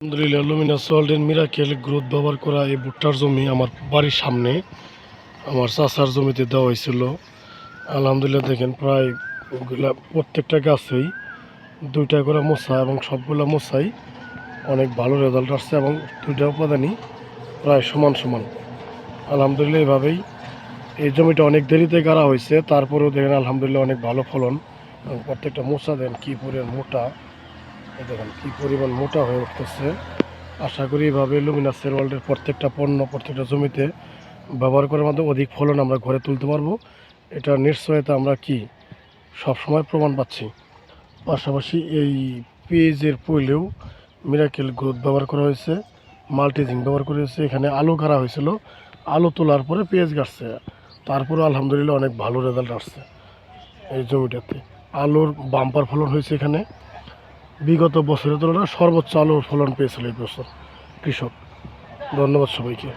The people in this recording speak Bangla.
আলহামদুলিল্লাহ লুমিনা সল্টেন মিরাকেল গ্রোথ ব্যবহার করা এই ভুট্টার জমি আমার বাড়ির সামনে, আমার চাষার জমিতে দেওয়া হয়েছিল। আলহামদুলিল্লাহ দেখেন প্রায়গুলা প্রত্যেকটা গাছেই দুইটা করে মশা এবং সবগুলো মশাই অনেক ভালো রেজাল্ট আসছে এবং দুইটা উপাদানই প্রায় সমান সমান। আলহামদুলিল্লাহ এভাবেই এই জমিটা অনেক দেরিতে গাড়া হয়েছে, তারপরেও দেখেন আলহামদুলিল্লাহ অনেক ভালো ফলন প্রত্যেকটা মশা দেন কী পরিমাণ মোটা। দেখেন, কী পরিমাণ মোটা হয়ে উঠতেছে। আশা করি এভাবে লুমিনাসের ওয়ার্ল্ডের প্রত্যেকটা পণ্য, প্রত্যেকটা জমিতে ব্যবহার করার মাধ্যমে অধিক ফলন আমরা ঘরে তুলতে পারব। এটা নিশ্চয়তা আমরা কি? সবসময় প্রমাণ পাচ্ছি। পাশাপাশি এই পেঁয়াজের পইলেও মিরাকেল গ্রোথ ব্যবহার করা হয়েছে, মাল্টিজিং ব্যবহার করা হয়েছে। এখানে আলু গাড়া হয়েছিল, আলু তোলার পরে পেঁয়াজ গাড়ছে। তারপরে আলহামদুলিল্লাহ অনেক ভালো রেজাল্ট আসছে এই জমিটাতে। আলুর বাম্পার ফলন হয়েছে এখানে। বিগত বছরের তুলনায় সর্বোচ্চ আলুর ফলন পেয়েছিল এই বছর কৃষক। ধন্যবাদ সবাইকে।